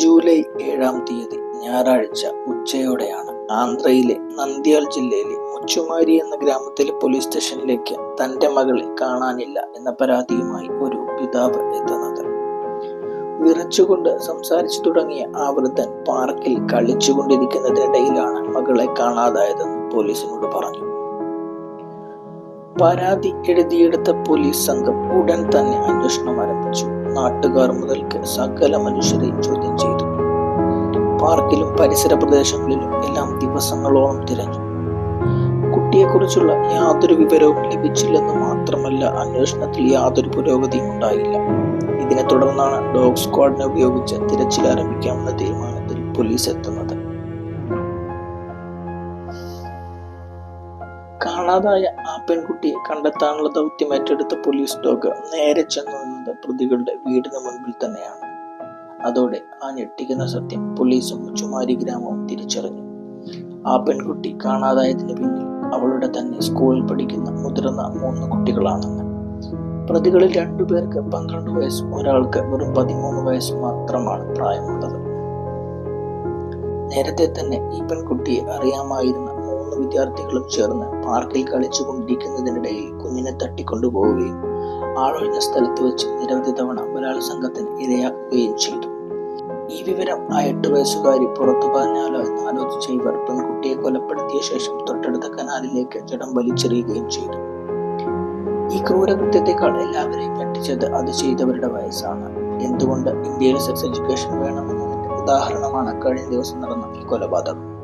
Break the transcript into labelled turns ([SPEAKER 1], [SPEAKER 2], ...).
[SPEAKER 1] July ഏഴാം തീയതി ഞായറാഴ്ച ഉച്ചയോടെയാണ് ആന്ധ്രയിലെ നന്ദ്യാൽ ജില്ലയിലെ മുച്ചുമാരി എന്ന ഗ്രാമത്തിലെ പോലീസ് സ്റ്റേഷനിലേക്ക് തന്റെ മകളെ കാണാനില്ല എന്ന പരാതിയുമായി ഒരു പിതാവ് എത്തുന്നത്. വിറച്ചുകൊണ്ട് സംസാരിച്ചു തുടങ്ങിയ ആ വൃദ്ധൻ പാർക്കിൽ കളിച്ചുകൊണ്ടിരിക്കുന്നതിനിടയിലാണ് മകളെ കാണാതായതെന്ന് പോലീസിനോട് പറഞ്ഞു. പരാതി എഴുതിയെടുത്ത പോലീസ് സംഘം ഉടൻ തന്നെ അന്വേഷണം ആരംഭിച്ചു. നാട്ടുകാർ മുതൽക്ക് സകല മനുഷ്യരെയും ചോദ്യം ചെയ്തു. പാർക്കിലും പരിസര പ്രദേശങ്ങളിലും എല്ലാം ദിവസങ്ങളോളം തിരഞ്ഞു. കുട്ടിയെക്കുറിച്ചുള്ള യാതൊരു വിവരവും ലഭിച്ചില്ലെന്ന് മാത്രമല്ല അന്വേഷണത്തിൽ യാതൊരു പുരോഗതിയും ഉണ്ടായില്ല. ഇതിനെ തുടർന്നാണ് ഡോഗ് സ്ക്വാഡിനെ ഉപയോഗിച്ച് തിരച്ചിൽ ആരംഭിക്കാമെന്ന തീരുമാനത്തിൽ പോലീസ് എത്തുന്നത്. കാണാതായ ആ പെൺകുട്ടിയെ കണ്ടെത്താനുള്ള ദൗത്യം ഏറ്റെടുത്ത പോലീസ് ഡോഗ് നേരെ ചെന്നു നിന്നത് പ്രതികളുടെ വീടിന് മുൻപിൽ തന്നെയാണ്. അതോടെ ആ ഞെട്ടിക്കുന്ന സത്യം പോലീസും ചുമാരി ഗ്രാമവും തിരിച്ചറിഞ്ഞു. ആ പെൺകുട്ടി കാണാതായതിന് പിന്നിൽ അവളുടെ തന്നെ സ്കൂളിൽ പഠിക്കുന്ന മുതിർന്ന മൂന്ന് കുട്ടികളാണെന്ന്. പ്രതികളിൽ രണ്ടുപേർക്ക് പന്ത്രണ്ട് വയസ്സും ഒരാൾക്ക് വെറും പതിമൂന്ന് വയസ്സും മാത്രമാണ് പ്രായമുള്ളത്. നേരത്തെ തന്നെ ഈ പെൺകുട്ടിയെ അറിയാമായിരുന്ന മൂന്ന് വിദ്യാർത്ഥികളും ചേർന്ന് പാർക്കിൽ കളിച്ചു കൊണ്ടിരിക്കുന്നതിനിടയിൽ കുഞ്ഞിനെ തട്ടിക്കൊണ്ടുപോവുകയും ആളൊഴിഞ്ഞ സ്ഥലത്ത് വെച്ച് നിരവധി തവണ ബലാത്സംഗത്തിന് ഇരയാക്കുകയും ചെയ്തു. വിവരം ആ എട്ട് വയസ്സുകാരി പുറത്തു പറഞ്ഞാലോ എന്ന് ആലോചിച്ച ഇവർ പെൺകുട്ടിയെ കൊലപ്പെടുത്തിയ ശേഷം തൊട്ടടുത്ത കനാലിലേക്ക് ജഡം വലിച്ചെറിയുകയും ചെയ്തു. ഈ ക്രൂരകൃത്യത്തെക്കാൾ എല്ലാവരെയും ഞെട്ടിച്ചത് അത് ചെയ്തവരുടെ വയസ്സാണ്. എന്തുകൊണ്ട് ഇന്ത്യയിൽ സെക്സ് എഡ്യൂക്കേഷൻ വേണമെന്നതിന്റെ ഉദാഹരണമാണ് കഴിഞ്ഞ ദിവസം നടന്ന ഈ കൊലപാതകം?